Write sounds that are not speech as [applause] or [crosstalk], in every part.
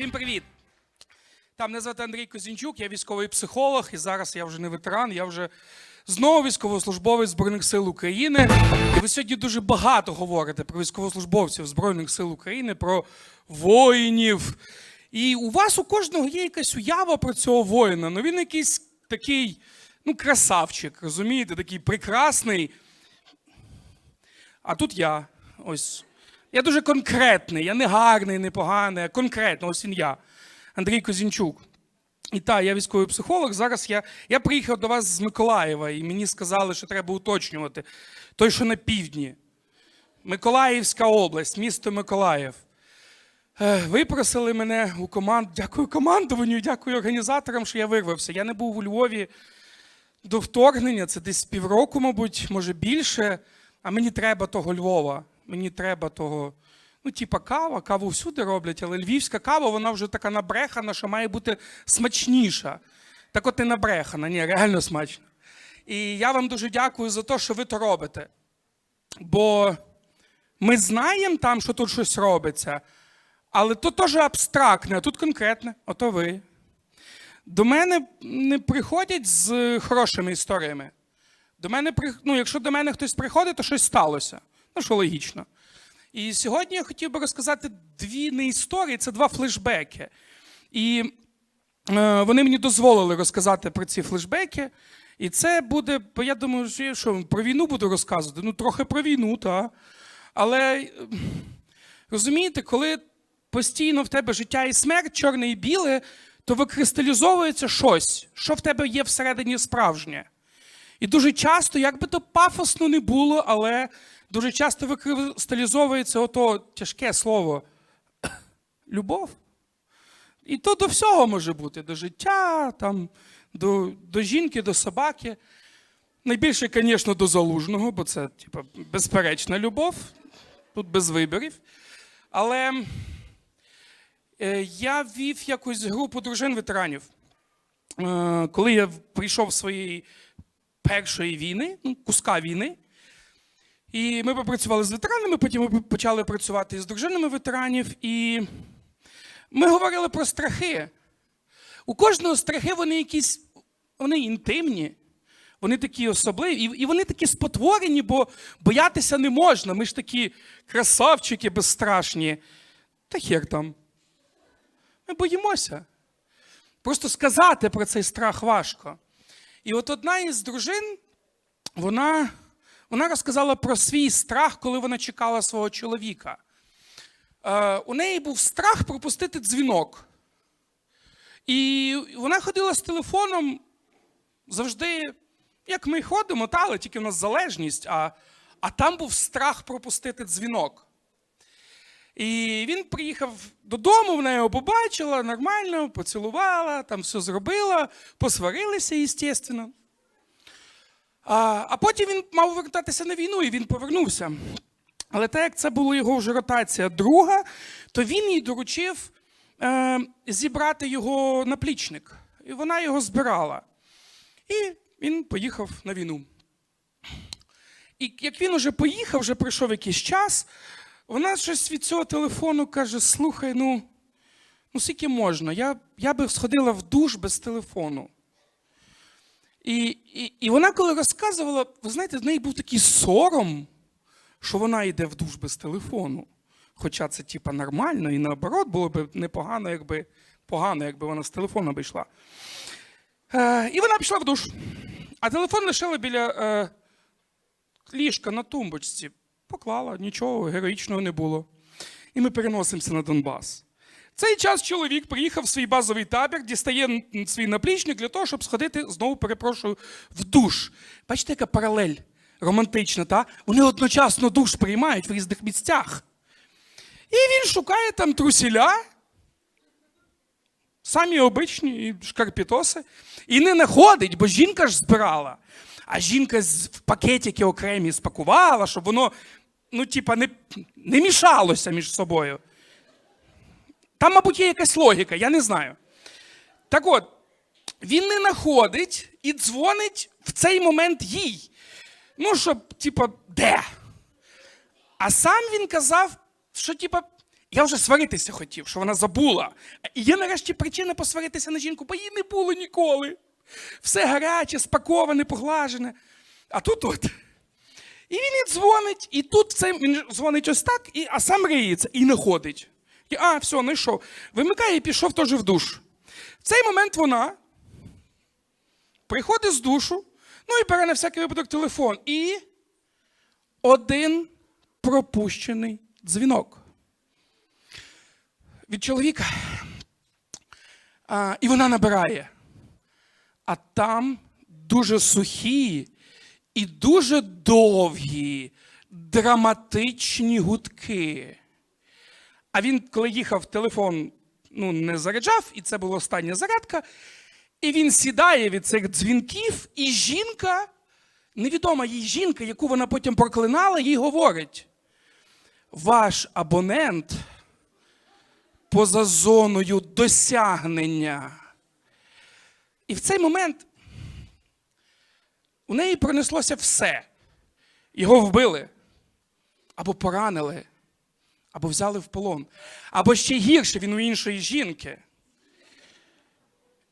Всім привіт! Там мене звати Андрій Козінчук, я військовий психолог, і зараз я вже не ветеран, я вже знову військовослужбовець Збройних сил України. І ви сьогодні дуже багато говорите про військовослужбовців Збройних сил України, про воїнів. І у вас у кожного є якась уява про цього воїна. Ну він якийсь такий, ну, красавчик, розумієте, такий прекрасний. А тут я. Ось. Я дуже конкретний, я не гарний, не поганий, а конкретно, ось він я, Андрій Козінчук. І так, я військовий психолог. Зараз я, я приїхав до вас з Миколаєва, і мені сказали, що треба уточнювати. Той, що на півдні. Миколаївська область, місто Миколаїв. Е, Випросили мене у команд. Дякую командуванню, дякую організаторам, що я вирвався. Я не був у Львові до вторгнення, це десь півроку, мабуть, може більше. А мені треба того Львова. Мені треба того. Ну, типа кава, каву всюди роблять, але львівська кава, вона вже така набрехана, що має бути смачніша. Так от не набрехана, ні, реально смачно. І я вам дуже дякую за те, що ви то робите. Бо ми знаємо там, що тут щось робиться, але то теж абстрактне, а тут конкретне, ото ви. До мене не приходять з хорошими історіями. До мене, ну, якщо до мене хтось приходить, то щось сталося. Ну, що логічно. І сьогодні я хотів би розказати дві не історії, це два флешбеки. І е, вони мені дозволили розказати про ці флешбеки. І це буде, бо я думаю, що я що, про війну буду розказувати. Ну, трохи про війну, так. Але е, розумієте, коли постійно в тебе життя і смерть, чорне і біле, то викристалізовується щось, що в тебе є всередині справжнє. І дуже часто, як би то пафосно не було, але дуже часто викристалізовується ото тяжке слово [coughs] любов. І то до всього може бути: до життя, там, до, до жінки, до собаки. Найбільше, звісно, до залужного, бо це типу, безперечна любов, тут без виборів. Але е, я вів якусь групу дружин ветеранів. Е, коли я прийшов своєї першої війни, ну, куска війни. І ми попрацювали з ветеранами, потім ми почали працювати з дружинами ветеранів. І ми говорили про страхи. У кожного страхи вони якісь, вони інтимні, вони такі особливі, і, вони такі спотворені, бо боятися не можна. Ми ж такі красавчики безстрашні. Та хер там. Ми боїмося. Просто сказати про цей страх важко. І от одна із дружин, вона, вона розказала про свій страх, коли вона чекала свого чоловіка. Е, у неї був страх пропустити дзвінок. І вона ходила з телефоном завжди, як ми ходимо, та, але тільки в нас залежність, а, а там був страх пропустити дзвінок. І він приїхав додому, вона його побачила нормально, поцілувала, там все зробила, посварилися, звісно. А, а потім він мав вертатися на війну, і він повернувся. Але так як це була його вже ротація друга, то він їй доручив е, зібрати його наплічник. І вона його збирала. І він поїхав на війну. І як він уже поїхав, вже пройшов якийсь час, вона щось від цього телефону каже: слухай, ну, ну скільки можна? Я, я би сходила в душ без телефону. І, і, і вона, коли розказувала, ви знаєте, в неї був такий сором, що вона йде в душ без телефону. Хоча це, типа, нормально, і наоборот, було б непогано, якби погано, якби вона з телефону б йшла. Е, і вона пішла в душ. А телефон лишила біля е, ліжка на тумбочці. Поклала, нічого героїчного не було. І ми переносимося на Донбас. Цей час чоловік приїхав в свій базовий табір, дістає свій наплічник для того, щоб сходити, знову перепрошую, в душ. Бачите, яка паралель романтична, та? Вони одночасно душ приймають в різних місцях. І він шукає там трусіля, самі обичні шкарпітоси, і не знаходить, бо жінка ж збирала. А жінка в пакетики окремі спакувала, щоб воно, ну, типа, не, не мішалося між собою. Там, мабуть, є якась логіка, я не знаю. Так от, він не знаходить і дзвонить в цей момент їй. Ну, щоб, типа, де? А сам він казав, що, типа, Я вже сваритися хотів, що вона забула. І є нарешті причина посваритися на жінку, бо її не було ніколи. Все гаряче, спаковане, поглажене. А тут от. І він їй дзвонить, і тут це він дзвонить ось так, і, а сам риється і не ходить. А, все, знайшов. Вимикає і пішов теж в душ. В цей момент вона приходить з душу, ну і бере на всякий випадок телефон. І один пропущений дзвінок від чоловіка. А, і вона набирає. А там дуже сухі і дуже довгі, драматичні гудки. А він, коли їхав, телефон ну, не заряджав, і це була остання зарядка. І він сідає від цих дзвінків, і жінка, невідома їй жінка, яку вона потім проклинала, їй говорить: ваш абонент поза зоною досягнення. І в цей момент у неї пронеслося все. Його вбили, або поранили, або взяли в полон, або ще гірше він у іншої жінки.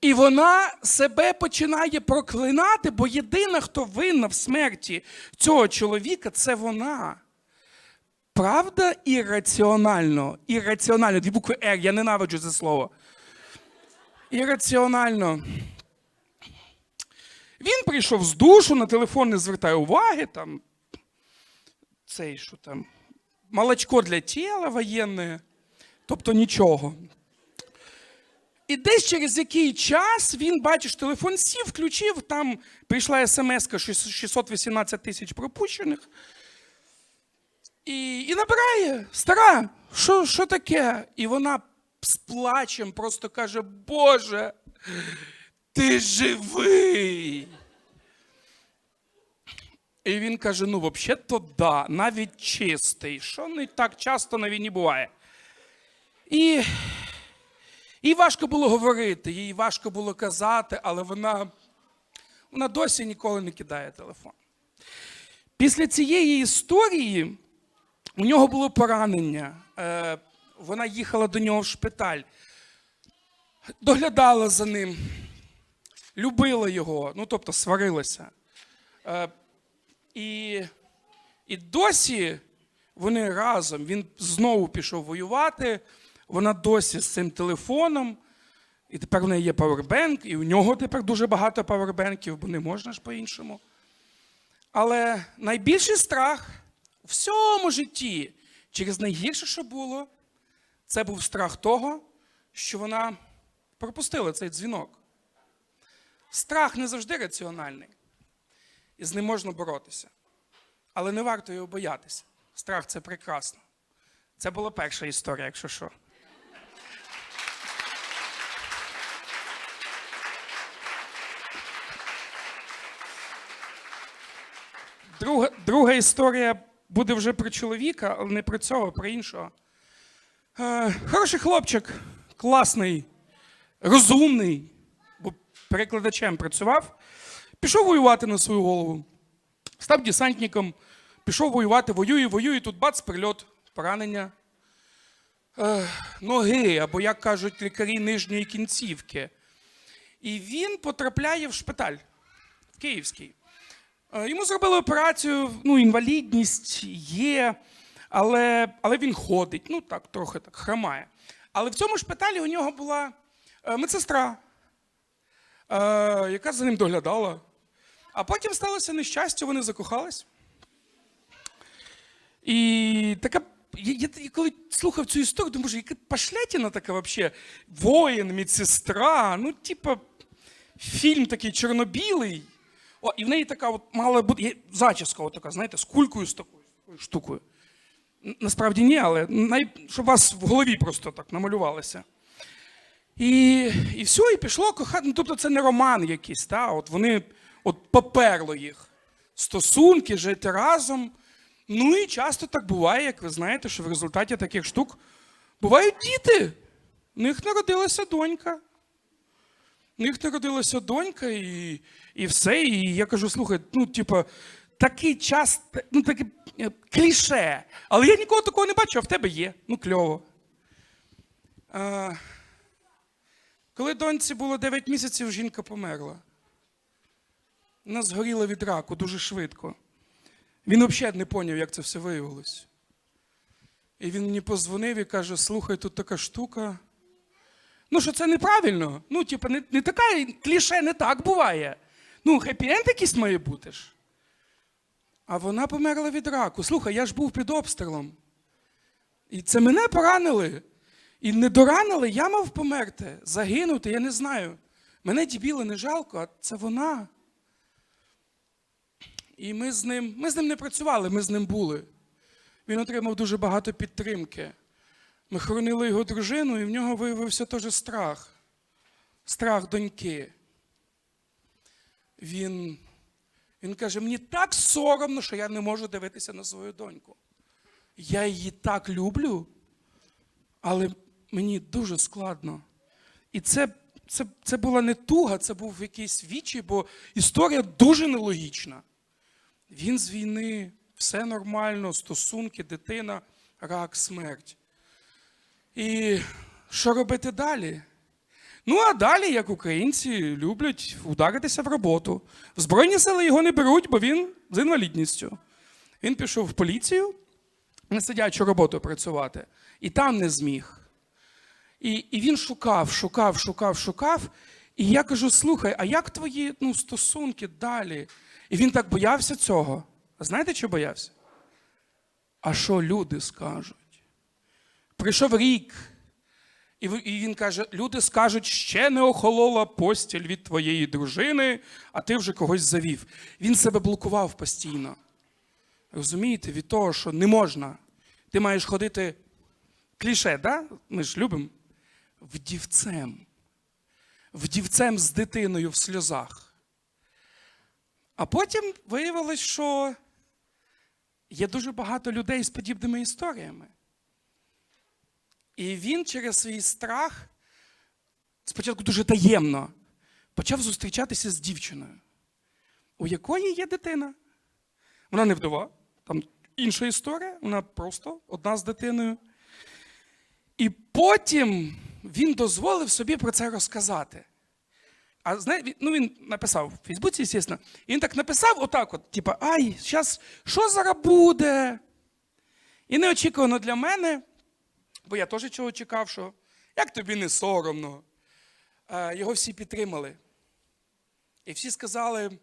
І вона себе починає проклинати, бо єдина, хто винна в смерті цього чоловіка, це вона. Правда, ірраціонально. Ірраціонально. Дві букви Р, я ненавиджу це слово. Ірраціонально. Він прийшов з душу, на телефон не звертає уваги, там, цей, що там, молочко для тіла воєнне, тобто нічого. І десь через який час він, бачиш, телефон сів, включив, там прийшла смс 618 тисяч пропущених. І, і набирає, стара, що, що таке? І вона з плачем просто каже: Боже, ти живий. І він каже: ну, взагалі-то да, навіть чистий, що не так часто на війні буває. І, і важко було говорити, їй важко було казати, але вона, вона досі ніколи не кидає телефон. Після цієї історії у нього було поранення. Е, Вона їхала до нього в шпиталь, доглядала за ним, любила його, ну тобто сварилася. І, і досі вони разом. Він знову пішов воювати. Вона досі з цим телефоном. І тепер в неї є павербенк, і у нього тепер дуже багато павербенків, бо не можна ж по-іншому. Але найбільший страх у всьому житті, через найгірше, що було, це був страх того, що вона пропустила цей дзвінок. Страх не завжди раціональний. І з ним можна боротися. Але не варто його боятися. Страх це прекрасно. Це була перша історія, якщо що. Друга, друга історія буде вже про чоловіка, але не про цього, про іншого. Е, хороший хлопчик, класний, розумний, бо перекладачем працював, пішов воювати на свою голову, став десантником, пішов воювати, воює, воює, тут бац, прильот, поранення. Ноги, або, як кажуть лікарі нижньої кінцівки. І він потрапляє в шпиталь в Київський. Е, Йому зробили операцію, ну, інвалідність є, але, але він ходить, ну так, трохи так хромає. Але в цьому шпиталі у нього була е, медсестра, е, яка за ним доглядала. А потім сталося нещастя, вони закохались. І така. Я, я, я коли слухав цю історію, думаю, яка пошлятина така взагалі. Воїн, медсестра, ну, типа, фільм такий чорно-білий. О, і в неї така от мала бути зачіска, от така, знаєте, з кулькою з такою, з такою штукою. Насправді ні, але най... щоб вас в голові просто так намалювалося. І, і все, і пішло кохати. Ну, тобто це не роман якийсь, та? от вони от поперло їх. Стосунки, жити разом. Ну і часто так буває, як ви знаєте, що в результаті таких штук бувають діти. У них народилася донька. У них народилася донька, і, і все. І я кажу: слухай, ну, типа, такий час, ну таке е, кліше. Але я нікого такого не бачу, а в тебе є. Ну, кльово. А, коли доньці було 9 місяців, жінка померла. Вона згоріла від раку дуже швидко. Він взагалі не поняв, як це все виявилось. І він мені позвонив і каже: слухай, тут така штука. Ну, що це неправильно. Ну, типу, не, не така кліше не так буває. Ну, хеппі-енд якийсь має бути ж. А вона померла від раку. Слухай, я ж був під обстрілом. І це мене поранили. І не доранили, я мав померти, загинути, я не знаю. Мене дібіли не жалко, а це вона. І ми з ним, ми з ним не працювали, ми з ним були. Він отримав дуже багато підтримки. Ми хоронили його дружину, і в нього виявився теж страх. Страх доньки. Він, він каже: мені так соромно, що я не можу дивитися на свою доньку. Я її так люблю, але мені дуже складно. І це, це, це була не туга, це був якийсь вічі, бо історія дуже нелогічна. Він з війни, все нормально, стосунки, дитина, рак, смерть. І що робити далі? Ну, а далі, як українці, люблять ударитися в роботу. В Збройні сили його не беруть, бо він з інвалідністю. Він пішов в поліцію на сидячу роботу працювати, і там не зміг. І, і він шукав, шукав, шукав, шукав. І я кажу: слухай, а як твої ну, стосунки далі? І він так боявся цього. А знаєте, що боявся? А що люди скажуть? Прийшов рік, і він каже: люди скажуть, ще не охолола постіль від твоєї дружини, а ти вже когось завів. Він себе блокував постійно. Розумієте, від того, що не можна. Ти маєш ходити кліше, да? Ми ж любимо. Вдівцем. Вдівцем з дитиною в сльозах. А потім виявилось, що є дуже багато людей з подібними історіями. І він через свій страх спочатку дуже таємно почав зустрічатися з дівчиною, у якої є дитина. Вона не вдова, там інша історія, вона просто одна з дитиною. І потім він дозволив собі про це розказати. А знає, ну він написав в Фейсбуці, звісно, і він так написав отак: от, типа, ай, зараз, що зараз буде? І неочікувано для мене, бо я теж чого чекав, що як тобі не соромно. Е, Його всі підтримали. І всі сказали: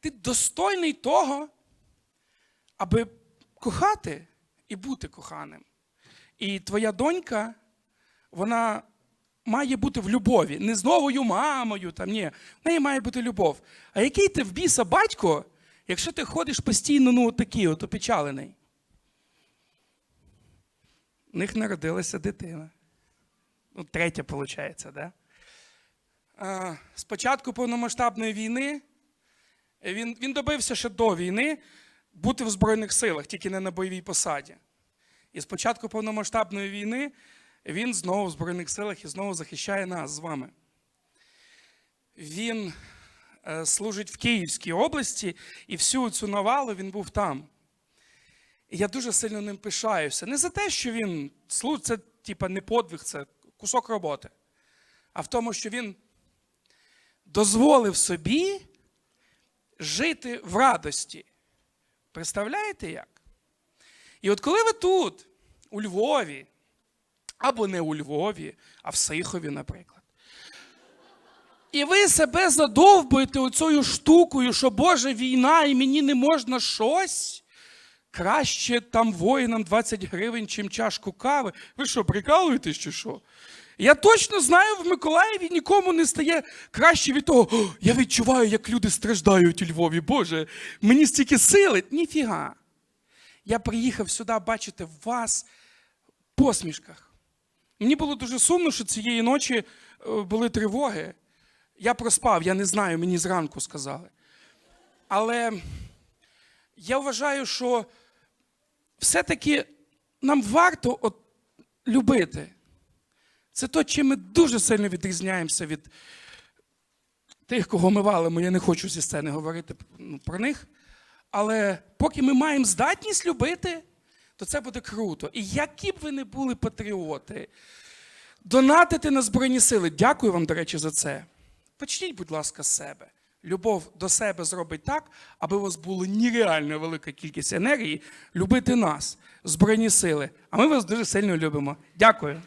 ти достойний того, аби кохати і бути коханим. І твоя донька, вона має бути в любові. Не з новою мамою, там, ні. В неї має бути любов. А який ти в біса батько, якщо ти ходиш постійно, ну, такий, от опечалений? В них народилася дитина. Ну, третя, виходить, да? А, Спочатку повномасштабної війни він, він добився ще до війни бути в Збройних силах, тільки не на бойовій посаді. І з початку повномасштабної війни він знову в Збройних силах і знову захищає нас з вами. Він е, служить в Київській області, і всю цю навалу він був там. І я дуже сильно ним пишаюся. Не за те, що він служить, це типа не подвиг, це кусок роботи, а в тому, що він дозволив собі жити в радості. Представляєте як? І от коли ви тут, у Львові, або не у Львові, а в Сихові, наприклад, і ви себе задовбуєте оцею штукою, що Боже, війна, і мені не можна щось. Краще там воїнам 20 гривень, чим чашку кави. Ви що, прикалуєтесь чи що? Я точно знаю, в Миколаєві нікому не стає краще від того, «О, я відчуваю, як люди страждають у Львові. Боже, мені стільки сили. Ніфіга. Я приїхав сюди бачити вас в посмішках. Мені було дуже сумно, що цієї ночі е, були тривоги. Я проспав, я не знаю, мені зранку сказали. Але я вважаю, що все-таки нам варто от любити. Це то, чим ми дуже сильно відрізняємося від тих, кого ми валимо. Я не хочу зі сцени говорити ну, про них. Але поки ми маємо здатність любити, то це буде круто. І які б ви не були патріоти, донатити на Збройні Сили. Дякую вам, до речі, за це. Почніть, будь ласка, з себе. Любов до себе зробить так, аби у вас була нереально велика кількість енергії любити нас, Збройні Сили. А ми вас дуже сильно любимо. Дякую.